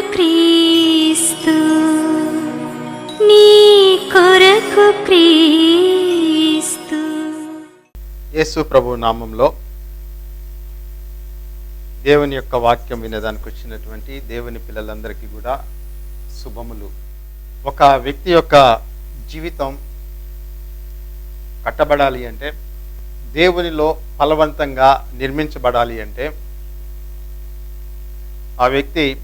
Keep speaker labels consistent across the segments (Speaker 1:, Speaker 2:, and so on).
Speaker 1: క్రీస్తు నీ కొరకు క్రీస్తు.
Speaker 2: యేసు ప్రభు నామంలో దేవుని యొక్క వాక్యం వినేదానికి వచ్చినటువంటి దేవుని పిల్లలందరికీ కూడా శుభములు. ఒక వ్యక్తి యొక్క జీవితం కట్టబడాలి అంటే దేవునిలో ఫలవంతంగా నిర్మించబడాలి అంటే ఆ వ్యక్తి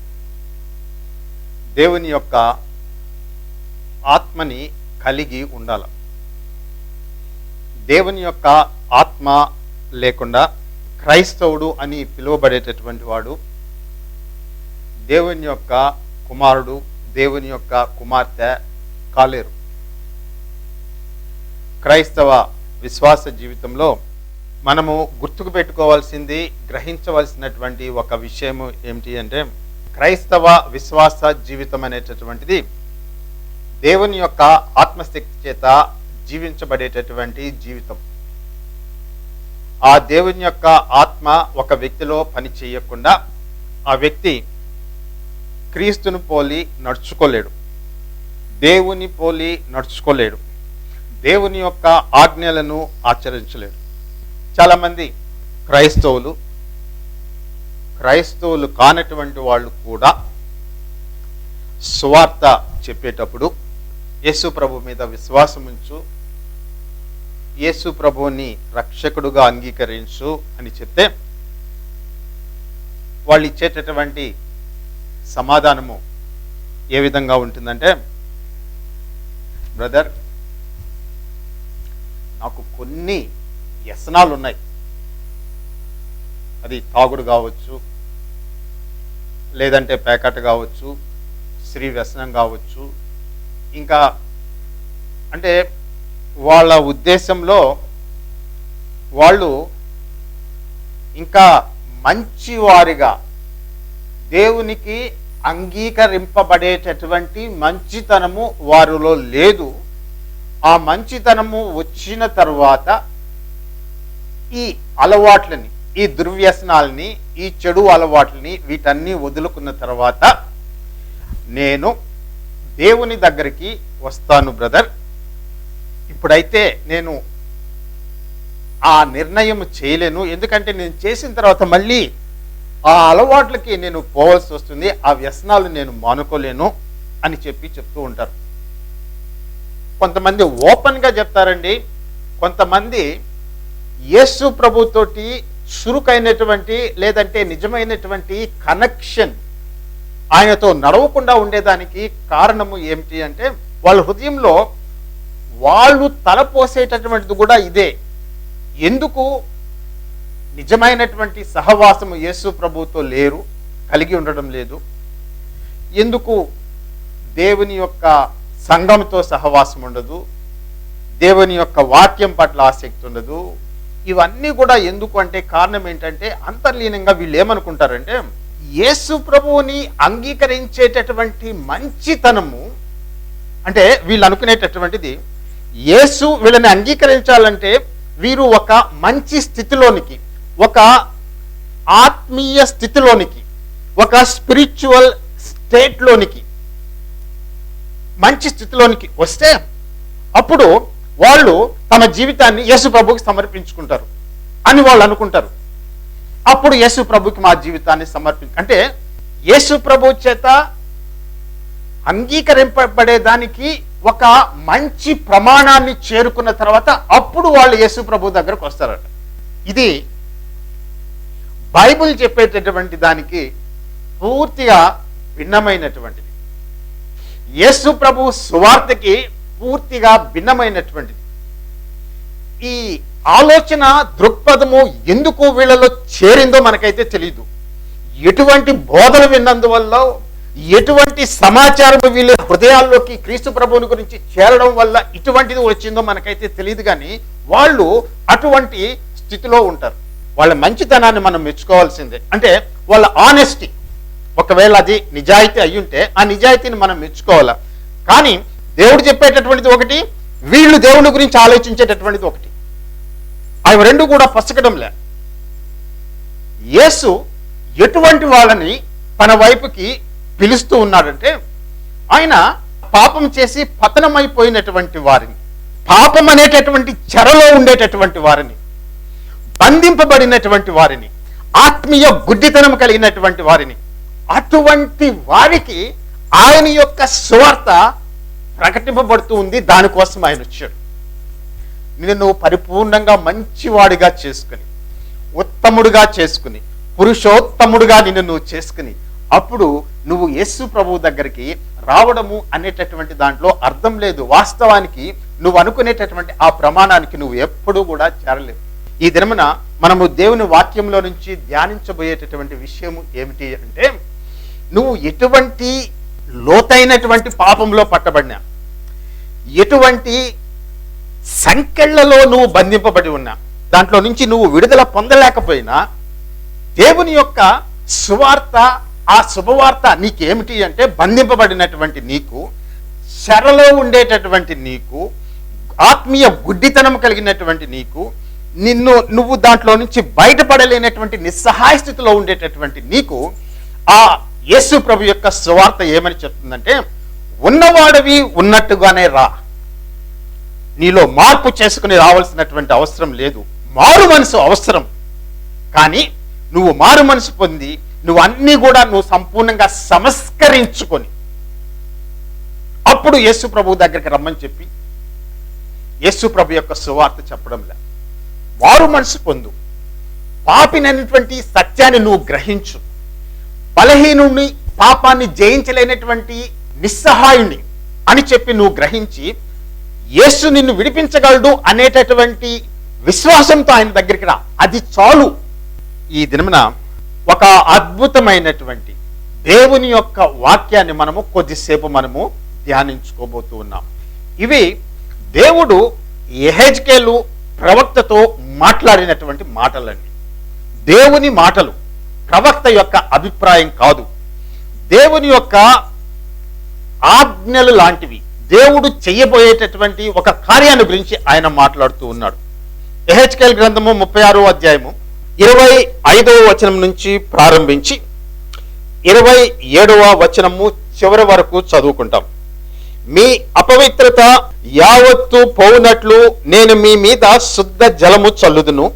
Speaker 2: దేవుని యొక్క ఆత్మని కలిగి ఉండాలి. దేవుని యొక్క ఆత్మ లేకుండా క్రైస్తవుడు అని పిలువబడేటటువంటి వాడు దేవుని యొక్క కుమారుడు దేవుని యొక్క కుమార్తె కాలేరు. క్రైస్తవ విశ్వాస జీవితంలో మనము గుర్తుకు పెట్టుకోవాల్సింది గ్రహించవలసినటువంటి ఒక విషయం ఏమిటి అంటే క్రైస్తవ విశ్వాస జీవితం అనేటటువంటిది దేవుని యొక్క ఆత్మశక్తి చేత జీవించబడేటటువంటి జీవితం. ఆ దేవుని యొక్క ఆత్మ ఒక వ్యక్తిలో పని చేయకుండా ఆ వ్యక్తి క్రీస్తును పోలి నడుచుకోలేడు. దేవుని పోలి నడుచుకోలేడు. దేవుని యొక్క ఆజ్ఞలను ఆచరించలేడు. చాలామంది క్రైస్తవులు క్రైస్తవులు కానటువంటి వాళ్ళు కూడా సువార్త చెప్పేటప్పుడు యేసు ప్రభు మీద విశ్వాసం ఉంచు యేసు ప్రభువుని రక్షకుడుగా అంగీకరించు అని చెప్తే వాళ్ళు ఇచ్చేటటువంటి సమాధానము ఏ విధంగా ఉంటుందంటే బ్రదర్ నాకు కొన్ని వ్యసనాలు ఉన్నాయి అది తాగుడు కావచ్చు లేదంటే ప్యాకెట్ కావచ్చు శ్రీ వ్యసనం కావచ్చు ఇంకా అంటే వాళ్ళ ఉద్దేశంలో వాళ్ళు ఇంకా మంచివారిగా దేవునికి అంగీకరింపబడేటటువంటి మంచితనము వారిలో లేదు. ఆ మంచితనము వచ్చిన తర్వాత ఈ అలవాట్లని ఈ దుర్వ్యసనాలని ఈ చెడు అలవాట్లని వీటన్నీ వదులుకున్న తర్వాత నేను దేవుని దగ్గరికి వస్తాను బ్రదర్. ఇప్పుడైతే నేను ఆ నిర్ణయం చేయలేను. ఎందుకంటే నేను చేసిన తర్వాత మళ్ళీ ఆ అలవాట్లకి నేను పోవాల్సి వస్తుంది ఆ వ్యసనాలు నేను మానుకోలేను అని చెప్పి చెప్తూ ఉంటారు. కొంతమంది ఓపెన్గా చెప్తారండి. కొంతమంది యేసు ప్రభుతోటి చురుకైనటువంటి లేదంటే నిజమైనటువంటి కనెక్షన్ ఆయనతో నడవకుండా ఉండేదానికి కారణము ఏమిటి అంటే వాళ్ళ హృదయంలో వాళ్ళు తలపోసేటటువంటిది కూడా ఇదే. ఎందుకు? నిజమైనటువంటి సహవాసము యేసు ప్రభుతో లేరు కలిగి ఉండడం లేదు. ఎందుకు? దేవుని యొక్క సంఘంతో సహవాసం ఉండదు దేవుని యొక్క వాక్యం పట్ల ఆసక్తి ఉండదు. ఇవన్నీ కూడా ఎందుకు అంటే కారణం ఏంటంటే అంతర్లీనంగా వీళ్ళు ఏమనుకుంటారంటే యేసు ప్రభువుని అంగీకరించేటటువంటి మంచితనము అంటే వీళ్ళు అనుకునేటటువంటిది యేసు వీళ్ళని అంగీకరించాలంటే వీరు ఒక మంచి స్థితిలోనికి ఒక ఆత్మీయ స్థితిలోనికి ఒక స్పిరిచువల్ స్టేట్లోనికి మంచి స్థితిలోనికి వస్తే అప్పుడు వాళ్ళు తమ జీవితాన్ని యేసు ప్రభుకి సమర్పించుకుంటారు అని వాళ్ళు అనుకుంటారు. అప్పుడు యేసు ప్రభుకి మా జీవితాన్ని సమర్పించ అంటే యేసు ప్రభు చేత అంగీకరింపబడేదానికి ఒక మంచి ప్రమాణాన్ని చేరుకున్న తర్వాత అప్పుడు వాళ్ళు యేసు ప్రభు దగ్గరకు వస్తారట. ఇది బైబిల్ చెప్పేటటువంటి దానికి పూర్తిగా భిన్నమైనటువంటిది. యేసు ప్రభు సువార్తకి పూర్తిగా భిన్నమైనటువంటిది. ఈ ఆలోచన దృక్పథము ఎందుకు వీళ్ళలో చేరిందో మనకైతే తెలియదు ఎటువంటి బోధలు విన్నందువల్ల ఎటువంటి సమాచారం వీళ్ళ హృదయాల్లోకి క్రీస్తు ప్రభువుని గురించి చేరడం వల్ల ఇటువంటిది వచ్చిందో మనకైతే తెలియదు కానీ వాళ్ళు అటువంటి స్థితిలో ఉంటారు. వాళ్ళ మంచితనాన్ని మనం మెచ్చుకోవాల్సిందే. అంటే వాళ్ళ ఆనెస్టీ ఒకవేళ అది నిజాయితీ అయ్యుంటే ఆ నిజాయితీని మనం మెచ్చుకోవాలా? కానీ దేవుడు చెప్పేటటువంటిది ఒకటి వీళ్ళు దేవుని గురించి ఆలోచించేటటువంటిది ఒకటి. అవి రెండు కూడా పసకడంలే యేసు ఎటువంటి వాళ్ళని తన వైపుకి పిలుస్తూ ఉన్నాడంటే ఆయన పాపం చేసి పతనమైపోయినటువంటి వారిని పాపం అనేటటువంటి చెరలో ఉండేటటువంటి వారిని బంధింపబడినటువంటి వారిని ఆత్మీయ గుడ్డితనం కలిగినటువంటి వారిని అటువంటి వారికి ఆయన యొక్క సువార్త ప్రకటింపబడుతూ ఉంది దానికోసం ఆయన వచ్చాడు. నిన్ను నువ్వు పరిపూర్ణంగా మంచివాడిగా చేసుకుని ఉత్తముడుగా చేసుకుని పురుషోత్తముడుగా నిన్ను నువ్వు చేసుకుని అప్పుడు నువ్వు యేసు ప్రభువు దగ్గరికి రావడము అనేటటువంటి దాంట్లో అర్థం లేదు. వాస్తవానికి నువ్వు అనుకునేటటువంటి ఆ ప్రమాణానికి నువ్వు ఎప్పుడూ కూడా చేరలేవు. ఈ దినమున మనము దేవుని వాక్యంలో నుంచి ధ్యానించబోయేటటువంటి విషయము ఏమిటి అంటే నువ్వు ఎటువంటి లోతైనటువంటి పాపంలో పట్టబడినా ఎటువంటి సంకెళ్ళలో నువ్వు బంధింపబడి ఉన్నా దాంట్లో నుంచి నువ్వు విడుదల పొందలేకపోయినా దేవుని యొక్క సువార్త ఆ శుభవార్త నీకేమిటి అంటే బంధింపబడినటువంటి నీకు చెరలో ఉండేటటువంటి నీకు ఆత్మీయ గుడ్డితనం కలిగినటువంటి నీకు నిన్ను నువ్వు దాంట్లో నుంచి బయటపడలేనటువంటి నిస్సహాయ స్థితిలో ఉండేటటువంటి నీకు ఆ యేసు ప్రభు యొక్క సువార్త ఏమని చెప్తుందంటే ఉన్నవాడివి ఉన్నట్టుగానే రా. నీలో మార్పు చేసుకుని రావాల్సినటువంటి అవసరం లేదు. మారు మనసు అవసరం. కానీ నువ్వు మారు మనసు పొంది నువ్వు అన్నీ కూడా నువ్వు సంపూర్ణంగా సంస్కరించుకొని అప్పుడు యేసు ప్రభు దగ్గరికి రమ్మని చెప్పి యేసు ప్రభు యొక్క సువార్త చెప్పడంలే. మారు మనసు పొందు. పాపినటువంటి సత్యాన్ని నువ్వు గ్రహించు. బలహీనుణ్ణి పాపాన్ని జయించలేనటువంటి నిస్సహాయుణ్ణి అని చెప్పి నువ్వు గ్రహించి యేసు నిన్ను విడిపించగలడు అనేటటువంటి విశ్వాసంతో ఆయన దగ్గరికి రా. అది చాలు. ఈ దినమున ఒక అద్భుతమైనటువంటి దేవుని యొక్క వాక్యాన్ని మనము కొద్దిసేపు మనము ధ్యానించుకోబోతూ ఉన్నాం. ఇవి దేవుడు ఎహెజ్కేలు ప్రవక్తతో మాట్లాడినటువంటి మాటలండి. దేవుని మాటలు ప్రవక్త యొక్క అభిప్రాయం కాదు. దేవుని యొక్క ఆజ్ఞలు లాంటివి. దేవుడు చెయ్యబోయేటటువంటి ఒక కార్యాన్ని గురించి ఆయన మాట్లాడుతూ ఉన్నాడు. ఎహెచ్కేల్ గ్రంథము ముప్పై ఆరో అధ్యాయము ఇరవై ఐదవ వచనం నుంచి ప్రారంభించి ఇరవై ఏడవ వచనము చివరి వరకు చదువుకుంటాం. మీ అపవిత్రత యావత్తు పోవునట్లు నేను మీ మీద శుద్ధ జలము చల్లుదును.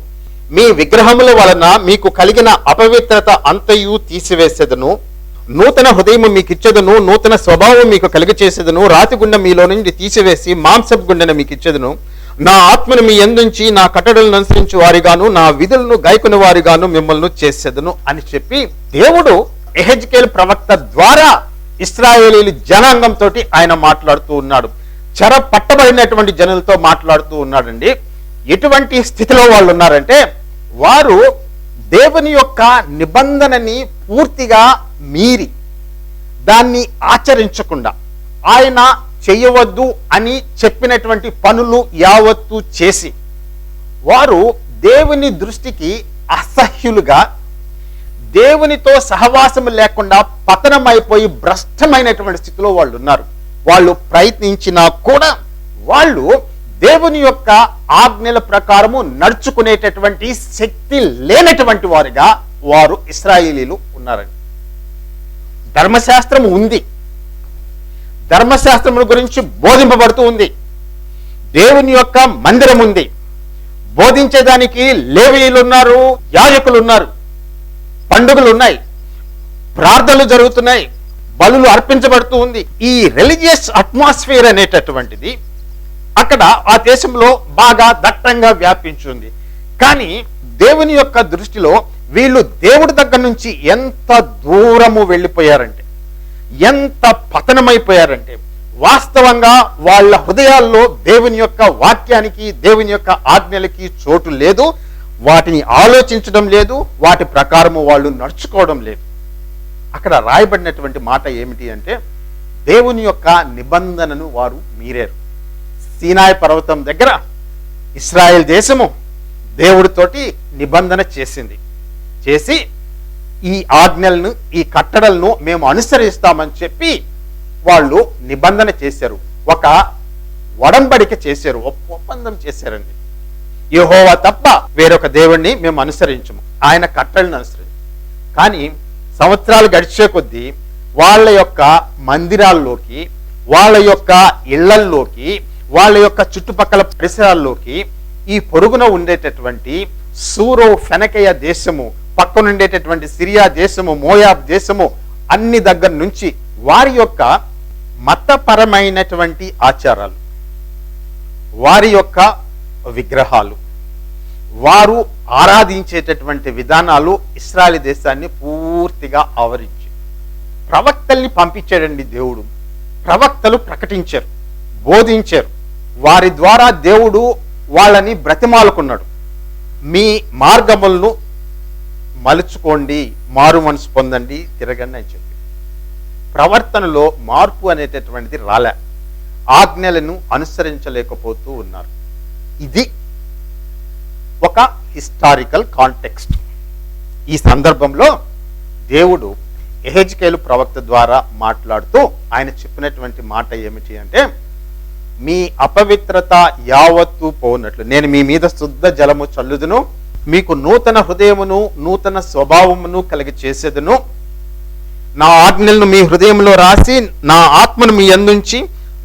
Speaker 2: మీ విగ్రహముల వలన మీకు కలిగిన అపవిత్రత అంతయు తీసివేసేదను. నూతన హృదయము మీకు ఇచ్చేదను నూతన స్వభావం మీకు కలిగ చేసేదను రాతి గుండె మీలో నుండి తీసివేసి మాంసపు గుండెను మీకు ఇచ్చేదను నా ఆత్మను మీ ఎందుంచి నా కట్టడలను అనుసరించి వారిగాను నా విధులను గాయకుని వారిగాను మిమ్మల్ని చేసేదను అని చెప్పి దేవుడు ఎహెజ్కేల్ ప్రవక్త ద్వారా ఇస్రాయేలీ జనాంగంతో ఆయన మాట్లాడుతూ ఉన్నాడు. చెర పట్టబడినటువంటి జనులతో మాట్లాడుతూ ఉన్నాడండి. ఎటువంటి స్థితిలో వాళ్ళు ఉన్నారంటే వారు దేవుని యొక్క నిబంధనని పూర్తిగా మీరి. దాన్ని ఆచరించకుండా ఆయన చేయవద్దు అని చెప్పినటువంటి పనులు యావత్తు చేసి వారు దేవుని దృష్టికి అసహ్యులుగా దేవునితో సహవాసం లేకుండా పతనమైపోయి భ్రష్టమైనటువంటి స్థితిలో వాళ్ళు ఉన్నారు వాళ్ళు ప్రయత్నించినా కూడా వాళ్ళు దేవుని యొక్క ఆజ్ఞల ప్రకారము నడుచుకునేటటువంటి శక్తి లేనటువంటి వారుగా వారు ఇస్రాయేలీలు ఉన్నారండి. ధర్మశాస్త్రం ఉంది. ధర్మశాస్త్రముల గురించి బోధింపబడుతూ ఉంది. దేవుని యొక్క మందిరం ఉంది. బోధించేదానికి లేవీలు ఉన్నారు యాజకులు ఉన్నారు పండుగలు ఉన్నాయి ప్రార్థనలు జరుగుతున్నాయి బలులు అర్పించబడుతూ ఉంది. ఈ రిలీజియస్ అట్మాస్ఫియర్ అనేటటువంటిది అక్కడ ఆ దేశంలో బాగా దట్టంగా వ్యాపించి ఉంది కానీ దేవుని యొక్క దృష్టిలో వీళ్ళు దేవుడి దగ్గర నుంచి ఎంత దూరము వెళ్ళిపోయారంటే ఎంత పతనమైపోయారంటే వాస్తవంగా వాళ్ళ హృదయాల్లో దేవుని యొక్క వాక్యానికి దేవుని యొక్క ఆజ్ఞలకి చోటు లేదు వాటిని ఆలోచించడం లేదు వాటి ప్రకారము వాళ్ళు నడుచుకోవడం లేదు. అక్కడ రాయబడినటువంటి మాట ఏమిటి అంటే దేవుని యొక్క నిబంధనను వారు మీరారు. సీనాయ పర్వతం దగ్గర ఇస్రాయేల్ దేశము దేవుడితోటి నిబంధన చేసింది. చేసి ఈ ఆజ్ఞలను ఈ కట్టడలను మేము అనుసరిస్తామని చెప్పి వాళ్ళు నిబంధన చేశారు. ఒక వడంబడిక చేశారు. ఒప్పందం చేశారండి. యహోవా తప్ప వేరొక దేవుణ్ణి మేము అనుసరించము. ఆయన కట్టడలను అనుసరించము కానీ సంవత్సరాలు గడిచే కొద్దీ వాళ్ళ యొక్క మందిరాల్లోకి వాళ్ళ యొక్క ఇళ్ళల్లోకి వాళ్ళ యొక్క చుట్టుపక్కల పరిసరాల్లోకి ఈ పొరుగున ఉండేటటువంటి సూరో ఫెనకయ దేశము పక్కన ఉండేటటువంటి సిరియా దేశము మోయాబ్ దేశము అన్ని దగ్గర నుంచి వారి యొక్క మతపరమైనటువంటి ఆచారాలు వారి యొక్క విగ్రహాలు వారు ఆరాధించేటటువంటి విధానాలు ఇస్రాయల్ దేశాన్ని పూర్తిగా ఆవరించి ప్రవక్తల్ని పంపించాడండి దేవుడు. ప్రవక్తలు ప్రకటించారు బోధించారు. వారి ద్వారా దేవుడు వాళ్ళని బ్రతిమాలుకున్నాడు. మీ మార్గములను మలుచుకోండి మారు మనసు పొందండి తిరగండి అని చెప్పి. ప్రవర్తనలో మార్పు అనేటటువంటిది రాలే. ఆజ్ఞలను అనుసరించలేకపోతూ ఉన్నారు. ఇది ఒక హిస్టారికల్ కాంటెక్స్ట్. ఈ సందర్భంలో దేవుడు ఎహెజ్కేలు ప్రవక్త ద్వారా మాట్లాడుతూ ఆయన చెప్పినటువంటి మాట ఏమిటి అంటే మీ అపవిత్రత యావత్తు పోనట్లు. నేను మీ మీద శుద్ధ జలము చల్లుదును. మీకు నూతన హృదయమును నూతన స్వభావమును కలిగి చేసేదను. నా ఆజ్ఞలను మీ హృదయంలో రాసి నా ఆత్మను మీ అందుంచి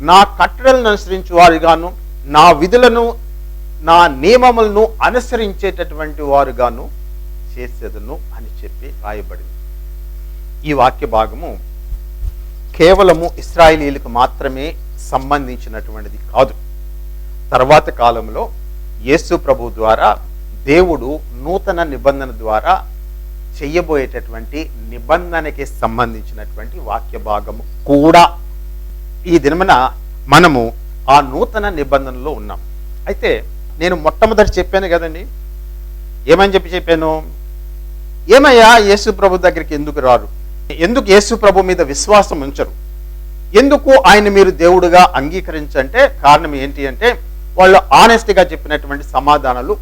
Speaker 2: నా కట్టడలను అనుసరించు వారుగాను నా విధులను నా నియమములను అనుసరించేటటువంటి వారుగాను చేసేదను అని చెప్పి రాయబడింది. ఈ వాక్య భాగము కేవలము ఇస్రాయేలీలకు మాత్రమే సంబంధించినటువంటిది కాదు. తర్వాత కాలంలో యేసు ప్రభు ద్వారా దేవుడు నూతన నిబంధన ద్వారా చెయ్యబోయేటటువంటి నిబంధనకి సంబంధించినటువంటి వాక్య భాగము కూడా ఈ దినమున మనము ఆ నూతన నిబంధనలో ఉన్నాం. అయితే నేను మొట్టమొదటి చెప్పాను కదండి. ఏమని చెప్పి చెప్పాను? ఏమయ్యా యేసు ప్రభు దగ్గరికి ఎందుకు రారు? ఎందుకు యేసు ప్రభు మీద విశ్వాసం ఉంచరు? ఎందుకు ఆయన మీరు దేవుడుగా అంగీకరించంటే కారణం ఏంటి అంటే వాళ్ళు ఆనెస్ట్గా చెప్పినటువంటి సమాధానాలు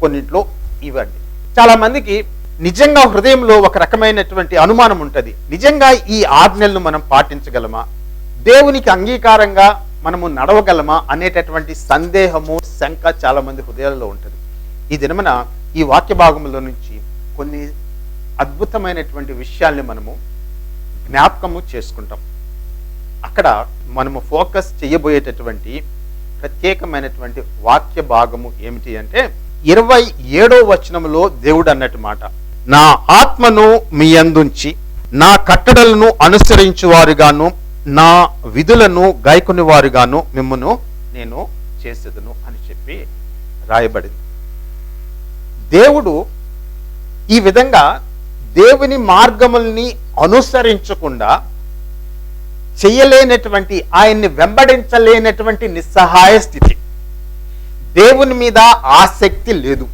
Speaker 2: కొన్నింట్లో ఇవ్వండి. చాలా మందికి నిజంగా హృదయంలో ఒక రకమైనటువంటి అనుమానం ఉంటుంది. నిజంగా ఈ ఆజ్ఞలను మనం పాటించగలమా? దేవునికి అంగీకారంగా మనము నడవగలమా అనేటటువంటి సందేహము శంక చాలా మంది హృదయాలలో ఉంటుంది. ఈ దినమున ఈ వాక్య భాగంలో నుంచి కొన్ని అద్భుతమైనటువంటి విషయాల్ని మనము జ్ఞాపకము చేసుకుంటాం. అక్కడ మనము ఫోకస్ చేయబోయేటటువంటి ప్రత్యేకమైనటువంటి వాక్య భాగము ఏమిటి అంటే ఇరవై ఏడో వచనంలో దేవుడు అన్నట్టు మాట నా ఆత్మను మీ అందుంచి నా కట్టడలను అనుసరించు వారుగాను నా విధులను గాయకుని వారుగాను మిమ్మను నేను చేసేదను అని చెప్పి రాయబడింది. దేవుడు ఈ విధంగా దేవుని మార్గముల్ని అనుసరించకుండా చేయలేనటువంటి ఆయన్ని వెంబడించలేనటువంటి నిస్సహాయ స్థితి. దేవుని మీద ఆసక్తి లేదు.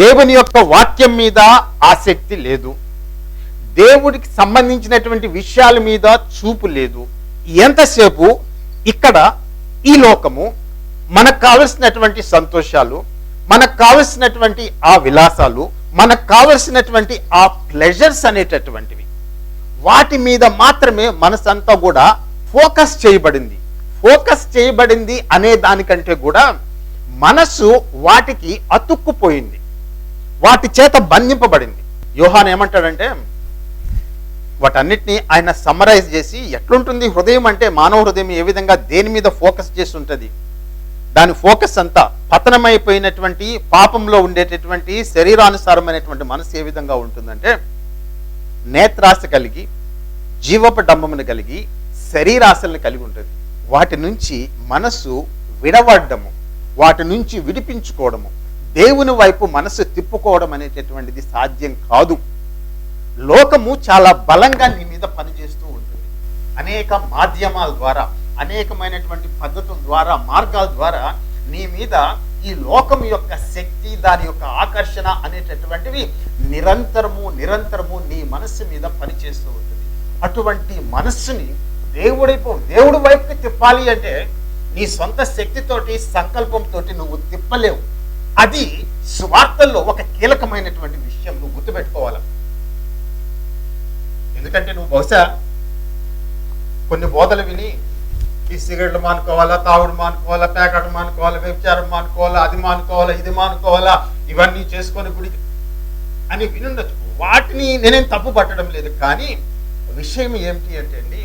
Speaker 2: దేవుని యొక్క వాక్యం మీద ఆసక్తి లేదు. దేవుడికి సంబంధించినటువంటి విషయాల మీద చూపు లేదు. ఎంతసేపు? ఇక్కడ ఈ లోకము మనకు కావలసినటువంటి సంతోషాలు మనకు కావలసినటువంటి ఆ విలాసాలు మనకు కావలసినటువంటి ఆ ప్లెజర్స్ అనేటటువంటివి. వాటి మీద మాత్రమే మనసంతా కూడా ఫోకస్ చేయబడింది. ఫోకస్ చేయబడింది అనే దానికంటే కూడా మనస్సు వాటికి అతుక్కుపోయింది. వాటి చేత బంధింపబడింది. యోహాన్ ఏమంటాడంటే వాటన్నిటిని ఆయన సమ్మరైజ్ చేసి ఎట్లుంటుంది హృదయం అంటే మానవ హృదయం ఏ విధంగా దేని మీద ఫోకస్ చేసి ఉంటుంది దాని ఫోకస్ అంతా పతనమైపోయినటువంటి పాపంలో ఉండేటటువంటి శరీరానుసారమైనటువంటి మనసు ఏ విధంగా ఉంటుందంటే నేత్రాశ కలిగి జీవపు డంబమును కలిగి శరీరాశలను కలిగి ఉంటుంది. వాటి నుంచి మనస్సు విడవడ్డము వాటి నుంచి విడిపించుకోవడము దేవుని వైపు మనసు తిప్పుకోవడం అనేటటువంటిది సాధ్యం కాదు. లోకము చాలా బలంగా నీ మీద పనిచేస్తూ ఉంటుంది. అనేక మాధ్యమాల ద్వారా అనేకమైనటువంటి పద్ధతుల ద్వారా మార్గాల ద్వారా నీ మీద ఈ లోకం యొక్క శక్తి దాని యొక్క ఆకర్షణ అనేటటువంటివి నిరంతరము నిరంతరము నీ మనస్సు మీద పనిచేస్తూ ఉంటుంది. అటువంటి మనస్సుని దేవుడైపు దేవుడి వైపుకి తిప్పాలి అంటే నీ సొంత శక్తితోటి సంకల్పంతో నువ్వు తిప్పలేవు. అది స్వార్థల్లో ఒక కీలకమైనటువంటి విషయం నువ్వు గుర్తుపెట్టుకోవాలి. ఎందుకంటే నువ్వు బహుశా కొన్ని బోధలు విని ఈ సిగరెట్లు మానుకోవాలా తాగుడు మానుకోవాలా ప్యాకెట్ మానుకోవాలా వ్యభిచారం మానుకోవాలా అది మానుకోవాలా ఇది మానుకోవాలా ఇవన్నీ చేసుకొని గుడికి అని వినుండొచ్చు. వాటిని నేనేం తప్పు పట్టడం లేదు. కానీ విషయం ఏమిటి అంటే అండి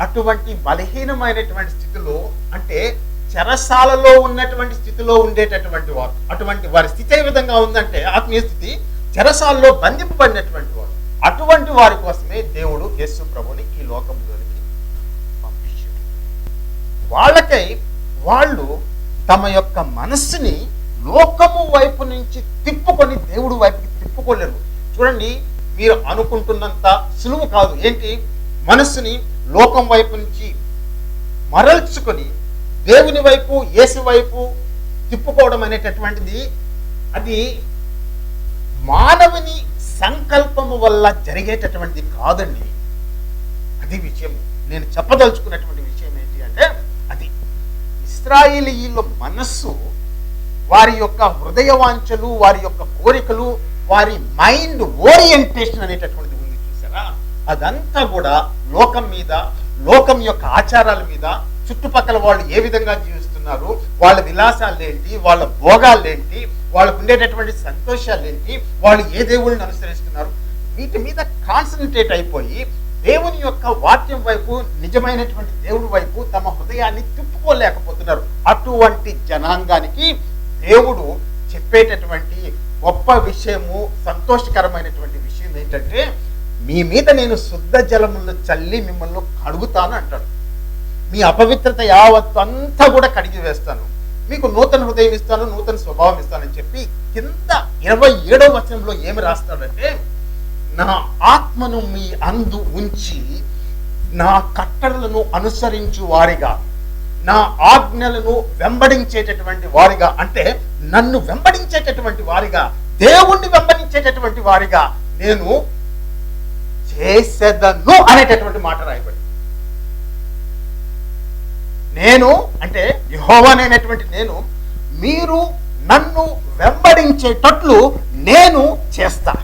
Speaker 2: అటువంటి బలహీనమైనటువంటి స్థితిలో అంటే చెరసాలలో ఉన్నటువంటి స్థితిలో ఉండేటటువంటి వారు అటువంటి వారి స్థితి ఏ విధంగా ఉందంటే ఆత్మీయ స్థితి చెరసాలలో బంధింపబడినటువంటి వారు. అటువంటి వారి కోసమే దేవుడు యేసు ప్రభుని ఈ లోకంలోనికి పంపించాడు. వాళ్ళకై వాళ్ళు తమ యొక్క మనస్సుని లోకము వైపు నుంచి తిప్పుకొని దేవుడు వైపుకి తిప్పుకోలేరు. చూడండి మీరు అనుకుంటున్నంత సులువు కాదు. ఏంటి? మనస్సుని లోకం వైపు నుంచి మరల్చుకొని దేవుని వైపు యేసు వైపు తిప్పుకోవడం అనేటటువంటిది అది మానవుని సంకల్పము వల్ల జరిగేటటువంటిది కాదండి. అది విషయం. నేను చెప్పదలుచుకున్నటువంటి విషయం ఏంటి అంటే అది ఇస్రాయిలీయుల మనస్సు వారి యొక్క హృదయ వాంఛలు వారి యొక్క కోరికలు వారి మైండ్ ఓరియంటేషన్ అనేటటువంటిది అదంతా కూడా లోకం మీద లోకం యొక్క ఆచారాల మీద చుట్టుపక్కల వాళ్ళు ఏ విధంగా జీవిస్తున్నారు వాళ్ళ విలాసాలు ఏంటి వాళ్ళ భోగాలు ఏంటి వాళ్ళకు ఉండేటటువంటి సంతోషాలు ఏంటి వాళ్ళు ఏ దేవుళ్ళని అనుసరిస్తున్నారు వీటి మీద కాన్సన్ట్రేట్ అయిపోయి దేవుని యొక్క వాక్యం వైపు నిజమైనటువంటి దేవుడి వైపు తమ హృదయాన్ని తిప్పుకోలేకపోతున్నారు. అటువంటి జనాంగానికి దేవుడు చెప్పేటటువంటి గొప్ప విషయము సంతోషకరమైనటువంటి విషయం ఏంటంటే మీ మీద నేను శుద్ధ జలములను చల్లి మిమ్మల్ని కడుగుతాను అంటాడు. మీ అపవిత్రత యావత్తు అంతా కూడా కడిగి వేస్తాను. మీకు నూతన హృదయం ఇస్తాను నూతన స్వభావం ఇస్తానని చెప్పి కింద ఇరవై ఏడవ వచనంలో ఏమి రాస్తాడంటే నా ఆత్మను మీ అందు ఉంచి నా కట్టడలను అనుసరించు వారిగా నా ఆజ్ఞలను వెంబడించేటటువంటి వారిగా అంటే నన్ను వెంబడించేటటువంటి వారిగా దేవుణ్ణి వెంబడించేటటువంటి వారిగా నేను చేసేదను అనేటటువంటి మాట రాయబడి నేను అంటే యహోవానైనటువంటి నేను మీరు నన్ను వెంబడించేటట్లు నేను చేస్తా.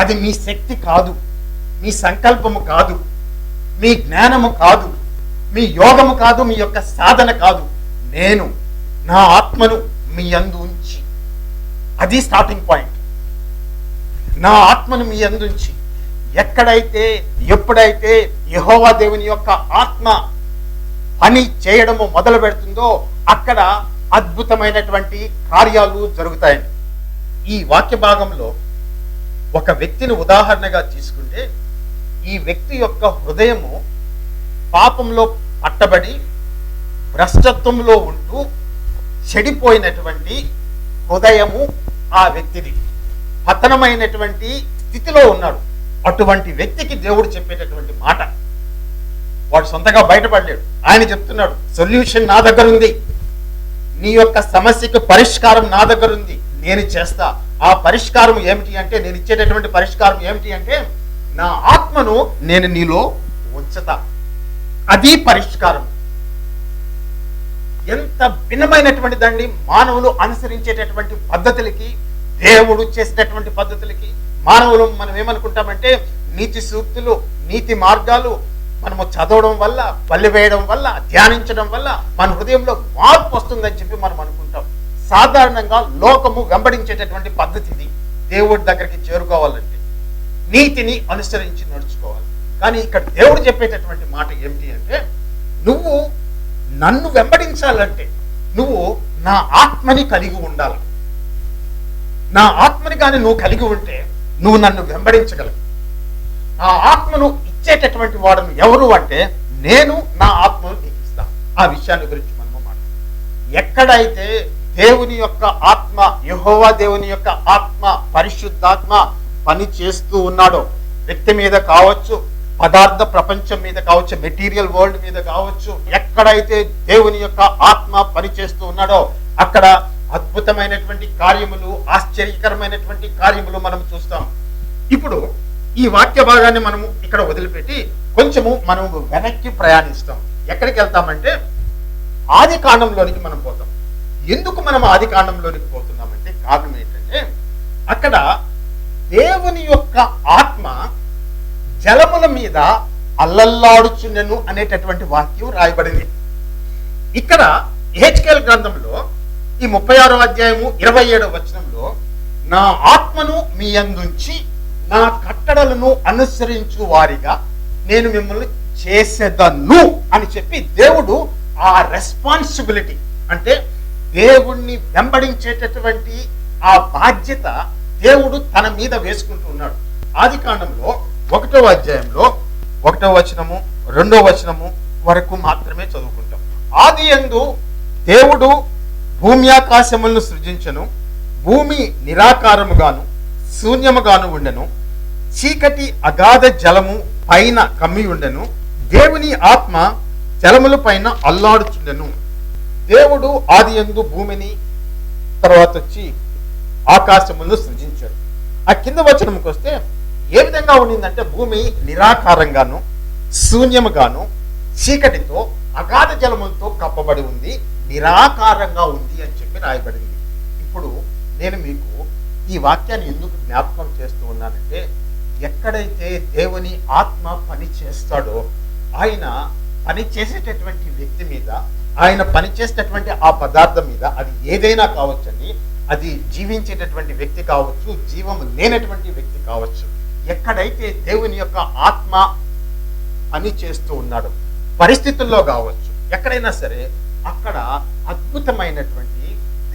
Speaker 2: అది మీ శక్తి కాదు మీ సంకల్పము కాదు మీ జ్ఞానము కాదు మీ యోగము కాదు మీ యొక్క సాధన కాదు. నేను నా ఆత్మను మీ అందు ఉంచి. అది స్టార్టింగ్ పాయింట్ నా ఆత్మను మీ అందుంచి ఎక్కడైతే ఎప్పుడైతే యహోవా దేవుని యొక్క ఆత్మ పని చేయడము మొదలు పెడుతుందో అక్కడ అద్భుతమైనటువంటి కార్యాలు జరుగుతాయండి ఈ వాక్య భాగంలో ఒక వ్యక్తిని ఉదాహరణగా తీసుకుంటే ఈ వ్యక్తి యొక్క హృదయము పాపంలో పట్టబడి భ్రష్టత్వంలో ఉంటూ చెడిపోయినటువంటి హృదయము ఆ వ్యక్తిది. పతనమైనటువంటి స్థితిలో ఉన్నాడు. అటువంటి వ్యక్తికి దేవుడు చెప్పేటటువంటి మాట. వాడు సొంతగా బయటపడలేడు. ఆయన చెప్తున్నాడు సొల్యూషన్ నా దగ్గర ఉంది. నీ యొక్క సమస్యకు పరిష్కారం నా దగ్గర ఉంది. నేను చేస్తా. ఆ పరిష్కారం ఏమిటి అంటే నేను ఇచ్చేటటువంటి పరిష్కారం ఏమిటి అంటే నా ఆత్మను నేను నీలో ఉంచుతా. అది పరిష్కారం. ఎంత భిన్నమైనటువంటిదండి మానవులు అనుసరించేటటువంటి పద్ధతులకి దేవుడు చేసినటువంటి పద్ధతులకి మానవులు మనం ఏమనుకుంటామంటే నీతి సూక్తులు నీతి మార్గాలు మనము చదవడం వల్ల పల్లె వేయడం వల్ల ధ్యానించడం వల్ల మన హృదయంలో మార్పు వస్తుందని చెప్పి మనం అనుకుంటాం. సాధారణంగా లోకము వెంబడించేటటువంటి పద్ధతి ఇది దేవుడి దగ్గరికి చేరుకోవాలంటే నీతిని అనుసరించి నడుచుకోవాలి. కానీ ఇక్కడ దేవుడు చెప్పేటటువంటి మాట ఏమిటి అంటే నువ్వు నన్ను వెంబడించాలంటే నువ్వు నా ఆత్మని కలిగి ఉండాలి. నా ఆత్మని కానీ నువ్వు కలిగి ఉంటే నువ్వు నన్ను వెంబడించగలవు. ఆ ఆత్మను ఇచ్చేటటువంటి వాడును ఎవరు అంటే నేను నా ఆత్మను నీకు ఇస్తాను ఆ విషయాన్ని గురించి మనము మాట్లాడు ఎక్కడైతే దేవుని యొక్క ఆత్మ యహోవా దేవుని యొక్క ఆత్మ పరిశుద్ధాత్మ పని చేస్తూ ఉన్నాడో వ్యక్తి మీద కావచ్చు పదార్థ ప్రపంచం మీద కావచ్చు మెటీరియల్ వరల్డ్ మీద కావచ్చు ఎక్కడైతే దేవుని యొక్క ఆత్మ పనిచేస్తూ ఉన్నాడో అక్కడ అద్భుతమైనటువంటి కార్యములు ఆశ్చర్యకరమైనటువంటి కార్యములు మనం చూస్తాం. ఇప్పుడు ఈ వాక్య భాగాన్ని మనము ఇక్కడ వదిలిపెట్టి కొంచెము మనము వెనక్కి ప్రయాణిస్తాం. ఎక్కడికి వెళ్తామంటే ఆది కాండంలోనికి మనం పోతాం. ఎందుకు మనం ఆది కాండంలోనికి పోతున్నామంటే కారణం ఏంటంటే అక్కడ దేవుని యొక్క ఆత్మ జలముల మీద అల్లల్లాడుచున్నను అనేటటువంటి వాక్యం రాయబడింది. ఇక్కడ హెచ్కేల్ గ్రంథంలో ఈ ముప్పై ఆరో అధ్యాయము ఇరవై ఏడవ వచనంలో నా ఆత్మను మీ అందుంచి నా కట్టడలను అనుసరించు వారిగా నేను మిమ్మల్ని చేసేదను అని చెప్పి దేవుడు ఆ రెస్పాన్సిబిలిటీ అంటే దేవుణ్ణి వెంబడించేటటువంటి ఆ బాధ్యత దేవుడు తన మీద వేసుకుంటూ ఉన్నాడు. ఆది కాండంలో ఒకటో అధ్యాయంలో ఒకటో వచనము రెండో వచనము వరకు మాత్రమే చదువుకుంటాం. ఆది ఎందు దేవుడు భూమి ఆకాశములను సృజించను భూమి నిరాకారముగాను శూన్యముగాను ఉండెను. చీకటి అగాధ జలము పైన కమ్మి ఉండెను. దేవుని ఆత్మ జలముల పైన అల్లాడుచుండెను. దేవుడు ఆది ఎందు భూమిని తర్వాత వచ్చి ఆకాశములను సృజించాడు. ఆ కింద వచనంకి వస్తే ఏ విధంగా ఉండిందంటే భూమి నిరాకారంగాను శూన్యముగాను చీకటితో అగాధ జలములతో కప్పబడి ఉంది. నిరాకారంగా ఉంది అని చెప్పి రాయబడింది. ఇప్పుడు నేను మీకు ఈ వాక్యాన్ని ఎందుకు జ్ఞాపకం చేస్తూ ఉన్నానంటే ఎక్కడైతే దేవుని ఆత్మ పని చేస్తాడో ఆయన పని చేసేటటువంటి వ్యక్తి మీద ఆయన పని చేసేటటువంటి ఆ పదార్థం మీద అది ఏదైనా కావచ్చండి అది జీవించేటటువంటి వ్యక్తి కావచ్చు జీవం లేనటువంటి వ్యక్తి కావచ్చు. ఎక్కడైతే దేవుని యొక్క ఆత్మ పని చేస్తూ ఉన్నాడు పరిస్థితుల్లో కావచ్చు ఎక్కడైనా సరే అక్కడ అద్భుతమైనటువంటి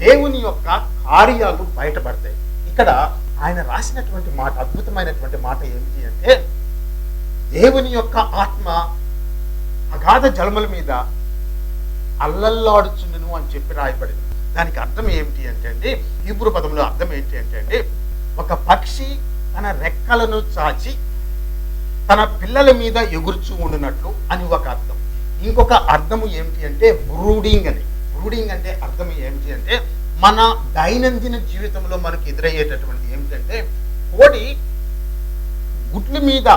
Speaker 2: దేవుని యొక్క కార్యాలు బయటపడతాయి. ఇక్కడ ఆయన రాసినటువంటి మాట అద్భుతమైనటువంటి మాట ఏమిటి అంటే దేవుని యొక్క ఆత్మ అగాధ జలముల మీద అల్లల్లాడుచుండును అని చెప్పి రాయబడింది. దానికి అర్థం ఏమిటి అంటే అండి హీబ్రూ పదంలో అర్థం ఏంటి అంటే అండి ఒక పక్షి తన రెక్కలను చాచి తన పిల్లల మీద ఎగురుచు ఉండినట్లు అని ఒక అర్థం. ఇంకొక అర్థము ఏమిటి అంటే బ్రూడింగ్ అని. బ్రూడింగ్ అంటే అర్థం ఏమిటి అంటే మన దైనందిన జీవితంలో మనకు ఎదురయ్యేటటువంటి ఏమిటంటే కోడి గుడ్ల మీద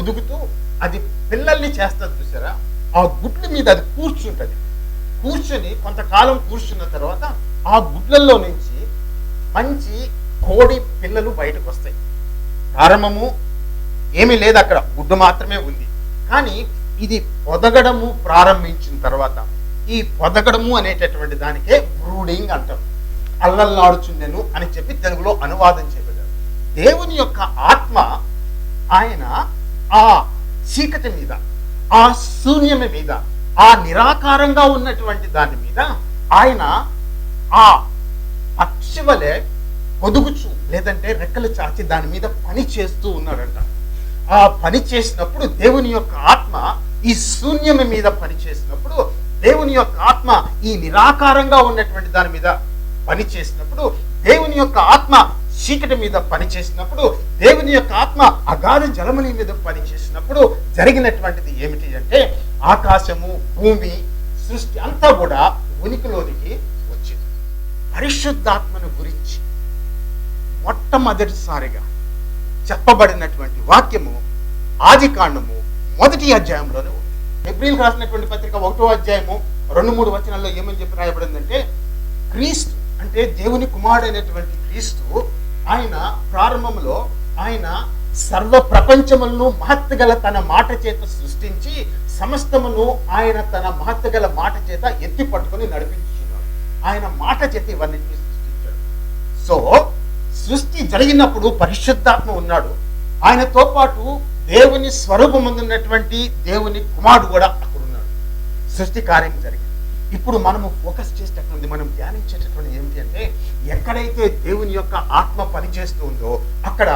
Speaker 2: ఒదుగుతూ అది పిల్లల్ని చేస్తుంది చూసారా? ఆ గుడ్ల మీద అది కూర్చుంటుంది. కూర్చొని కొంతకాలం కూర్చున్న తర్వాత ఆ గుడ్లల్లో నుంచి మంచి కోడి పిల్లలు బయటకు వస్తాయి ప్రారంభము ఏమీ లేదు అక్కడ గుడ్డు మాత్రమే ఉంది. కానీ ఇది పొదగడము ప్రారంభించిన తర్వాత ఈ పొదగడము అనేటటువంటి దానికే బ్రూడింగ్ అంటాం అల్లల్లాడుచుండెను అని చెప్పి తెలుగులో అనువాదం చేయబడ్డారు. దేవుని యొక్క ఆత్మ ఆయన ఆ చీకటి మీద ఆ శూన్యమి మీద ఆ నిరాకారంగా ఉన్నటువంటి దాని మీద ఆయన ఆ పక్షి వలె పొదుగుచు లేదంటే రెక్కలు చాచి దాని మీద పని చేస్తూ ఉన్నాడంట. ఆ పని చేసినప్పుడు దేవుని యొక్క ఆత్మ ఈ శూన్యమి మీద పనిచేసినప్పుడు దేవుని యొక్క ఆత్మ ఈ నిరాకారంగా ఉన్నటువంటి దాని మీద పని చేసినప్పుడు దేవుని యొక్క ఆత్మ చీకటి మీద పనిచేసినప్పుడు దేవుని యొక్క ఆత్మ అగాధ జలముని మీద పనిచేసినప్పుడు జరిగినటువంటిది ఏమిటి అంటే ఆకాశము భూమి సృష్టి అంతా కూడా ఉనికిలోనికి వచ్చింది. పరిశుద్ధాత్మను గురించి మొట్టమొదటిసారిగా చెప్పబడినటువంటి వాక్యము ఆది కాండము మొదటి అధ్యాయంలోనే ఉంది ఎబ్రిల్ రాసినటువంటి పత్రిక ఒకటో అధ్యాయము రెండు మూడు వచనాల్లో ఏమని చెప్పి రాయబడిందంటే క్రీస్తు అంటే దేవుని కుమారుడైనటువంటి క్రీస్తు ఆయన ప్రారంభంలో ఆయన సర్వ ప్రపంచములను మహత్తుగల తన మాట చేత సృష్టించి సమస్తమును ఆయన తన మహత్తుగల మాట చేత ఎత్తి పట్టుకుని నడిపించున్నాడు ఆయన మాట చేత ఇవన్నీ సృష్టించాడు. సో సృష్టి జరిగినప్పుడు పరిశుద్ధాత్మ ఉన్నాడు. ఆయనతో పాటు దేవుని స్వరూపమున్నటువంటి దేవుని కుమారుడు కూడా అక్కడ ఉన్నాడు. సృష్టి కార్యం జరిగింది. ఇప్పుడు మనము ఫోకస్ చేసేటటువంటి మనం ధ్యానించేటటువంటి ఏమిటి అంటే ఎక్కడైతే దేవుని యొక్క ఆత్మ పనిచేస్తూ ఉందో అక్కడ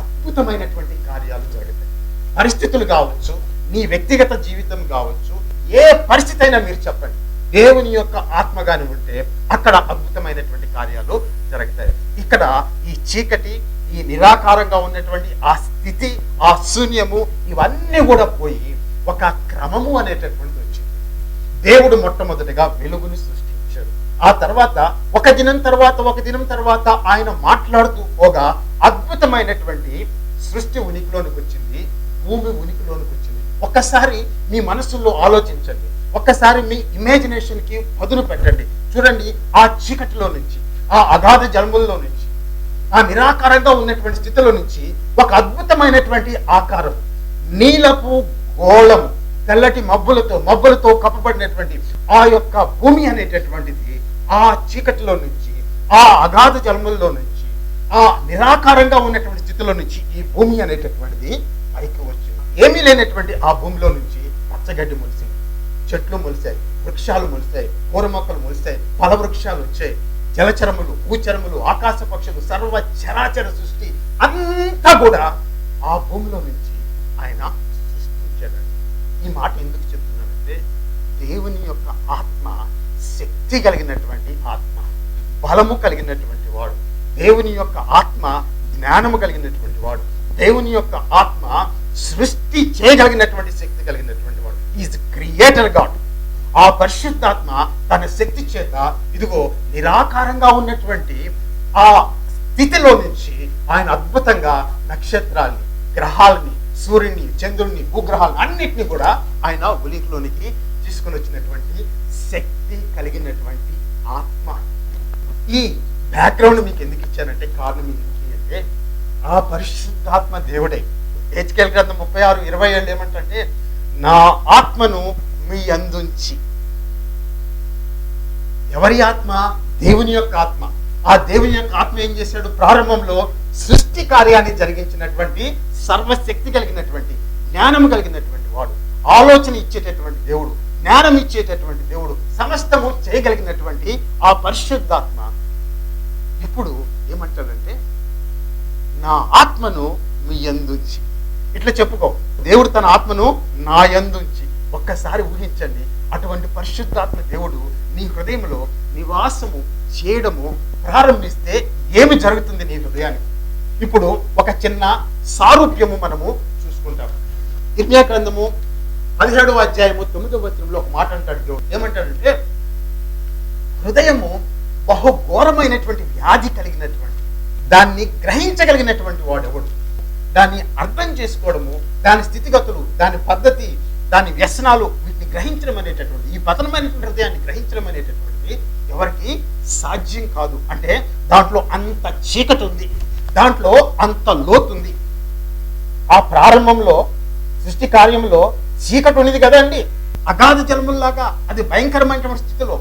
Speaker 2: అద్భుతమైనటువంటి కార్యాలు జరుగుతాయి. పరిస్థితులు కావచ్చు నీ వ్యక్తిగత జీవితం కావచ్చు ఏ పరిస్థితి అయినా మీరు చెప్పండి. దేవుని యొక్క ఆత్మగాని ఉంటే అక్కడ అద్భుతమైనటువంటి కార్యాలు జరుగుతాయి. ఇక్కడ ఈ చీకటి ఈ నిరాకారంగా ఉన్నటువంటి ఆ స్థితి ఆ శూన్యము ఇవన్నీ కూడా పోయి ఒక క్రమము అనేటటువంటి వచ్చింది. దేవుడు మొట్టమొదటిగా వెలుగుని సృష్టించాడు. ఆ తర్వాత ఒక దినం తర్వాత ఒక దినం తర్వాత ఆయన మాట్లాడుతూ పోగా అద్భుతమైనటువంటి సృష్టి ఉనికిలోనికి వచ్చింది భూమి ఉనికిలోనికి వచ్చింది. ఒక్కసారి మీ మనసులో ఆలోచించండి. ఒక్కసారి మీ ఇమాజినేషన్కి పదును పెట్టండి. చూడండి ఆ చీకటిలో నుంచి ఆ అగాధ జన్మల్లో నుంచి. ఆ నిరాకారంగా ఉన్నటువంటి స్థితిలో నుంచి ఒక అద్భుతమైనటువంటి ఆకారం నీలపు గోళము తెల్లటి మబ్బులతో మబ్బులతో కప్పబడినటువంటి ఆ యొక్క భూమి అనేటటువంటిది ఆ చీకటిలో నుంచి ఆ అగాధ జలముల్లో నుంచి ఆ నిరాకారంగా ఉన్నటువంటి స్థితిలో నుంచి ఈ భూమి అనేటటువంటిది పైకి వచ్చింది. ఏమీ లేనటువంటి ఆ భూమిలో నుంచి పచ్చగడ్డి మొలిసింది. చెట్లు మొలిసాయి వృక్షాలు మొలిసాయి కూర మొక్కలు మొలిసాయి ఫల వృక్షాలు వచ్చాయి. జలచరములు భూచరములు ఆకాశ పక్షులు సర్వ చరాచర సృష్టి అంతా కూడా ఆ భూమిలో నుంచి ఆయన సృష్టించాడు. ఈ మాట ఎందుకు చెప్తున్నానంటే దేవుని యొక్క ఆత్మ శక్తి కలిగినటువంటి ఆత్మ బలము కలిగినటువంటి వాడు. దేవుని యొక్క ఆత్మ జ్ఞానము కలిగినటువంటి వాడు. దేవుని యొక్క ఆత్మ సృష్టి చేయగలిగినటువంటి శక్తి కలిగినటువంటి వాడు. ఈజ్ క్రియేటర్ గాడ్ ఆ పరిశుద్ధాత్మ తన శక్తి చేత ఇదిగో నిరాకారంగా ఉన్నటువంటి ఆ స్థితిలో నుంచి ఆయన అద్భుతంగా నక్షత్రాల్ని గ్రహాలని సూర్యుని చంద్రుని భూగ్రహాలను అన్నిటిని కూడా ఆయన ఉలికిలోనికి తీసుకుని వచ్చినటువంటి శక్తి కలిగినటువంటి ఆత్మ. ఈ బ్యాక్గ్రౌండ్ మీకు ఎందుకు ఇచ్చానంటే కారణం ఏంటి అంటే ఆ పరిశుద్ధాత్మ దేవుడే. హెచ్కేల్ గ్రంథం ముప్పై ఆరు ఇరవై ఏళ్ళు ఏమంటే నా ఆత్మను మీ అందుంచి ఎవరి ఆత్మ? దేవుని యొక్క ఆత్మ. ఆ దేవుని యొక్క ఆత్మ ఏం చేశాడు? ప్రారంభంలో సృష్టి కార్యాన్ని జరిగించినటువంటి సర్వశక్తి కలిగినటువంటి జ్ఞానం కలిగినటువంటి వాడు. ఆలోచన ఇచ్చేటటువంటి దేవుడు జ్ఞానం ఇచ్చేటటువంటి దేవుడు సమస్తము చేయగలిగినటువంటి ఆ పరిశుద్ధాత్మ. ఇప్పుడు ఏమంటాడంటే నా ఆత్మను మీ ఎందుంచి ఇట్లా చెప్పుకో. దేవుడు తన ఆత్మను నా ఎందుంచి ఒక్కసారి ఊహించండి అటువంటి పరిశుద్ధాత్మ దేవుడు నీ హృదయంలో నివాసము చేయడము ప్రారంభిస్తే ఏమి జరుగుతుంది నీ హృదయానికి? ఇప్పుడు ఒక చిన్న సారూప్యము మనము చూసుకుంటాము. ఇర్మియా గ్రంథము పదిహేడవ అధ్యాయము తొమ్మిదవ వచనంలో ఒక మాట అంటాడు దేవుడు. ఏమంటాడంటే హృదయము బహు ఘోరమైనటువంటి వ్యాధి కలిగినటువంటి దాన్ని గ్రహించగలిగినటువంటి వాడెవడు? దాన్ని అర్థం చేసుకోవడము దాని స్థితిగతులు దాని పద్ధతి దాని వ్యసనాలు వీటిని గ్రహించడం అనేటటువంటి ఈ పతనమైనటువంటి హృదయాన్ని గ్రహించడం అనేటటువంటిది ఎవరికి సాధ్యం కాదు. అంటే దాంట్లో అంత చీకటి ఉంది. దాంట్లో అంత లోతుంది ఆ ప్రారంభంలో సృష్టి కార్యంలో చీకటి ఉన్నది అండి. అగాధ జలముల్లాగా అది భయంకరమైనటువంటి స్థితిలో.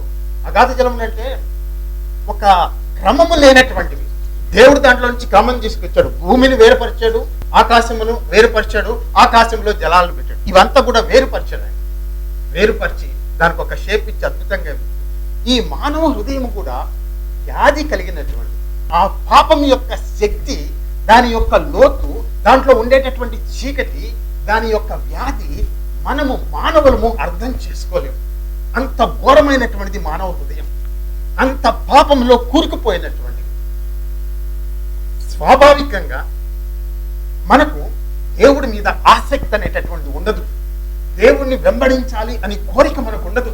Speaker 2: అగాధ జలములు అంటే ఒక క్రమము లేనటువంటివి. దేవుడు దాంట్లో నుంచి క్రమం తీసుకొచ్చాడు. భూమిని వేరుపరిచాడు ఆకాశమును వేరుపరిచాడు ఆకాశంలో జలాలను పెట్టాడు. ఇవంతా కూడా వేరుపరిచాడు ఆయన వేరుపరిచి దానికి ఒక షేప్ ఇచ్చి అద్భుతంగా ఈ మానవ హృదయం కూడా వ్యాధి కలిగినటువంటి ఆ పాపం యొక్క శక్తి దాని యొక్క లోతు దాంట్లో ఉండేటటువంటి చీకటి దాని యొక్క వ్యాధి మనము మానవులము అర్థం చేసుకోలేము. అంత ఘోరమైనటువంటిది మానవ హృదయం. అంత పాపంలో కూరుకుపోయినటువంటి స్వాభావికంగా మనకు దేవుడి మీద ఆసక్తి అనేటటువంటి ఉండదు. దేవుణ్ణి వెంబడించాలి అని కోరిక మనకు ఉండదు.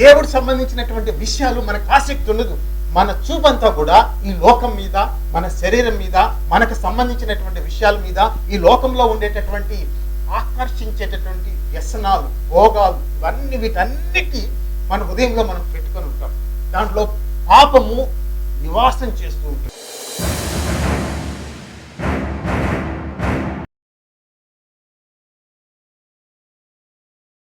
Speaker 2: దేవుడు సంబంధించినటువంటి విషయాలు మనకు ఆసక్తి ఉండదు. మన చూపంతా కూడా ఈ లోకం మీద మన శరీరం మీద మనకు సంబంధించినటువంటి విషయాల మీద ఈ లోకంలో ఉండేటటువంటి ఆకర్షించేటటువంటి వ్యసనాలు భోగాలు ఇవన్నీ వీటన్నిటి మన హృదయంలో మనం పెట్టుకొని ఉంటాం. దాంట్లో పాపము నివాసం చేస్తూ ఉంటుంది. Thank you.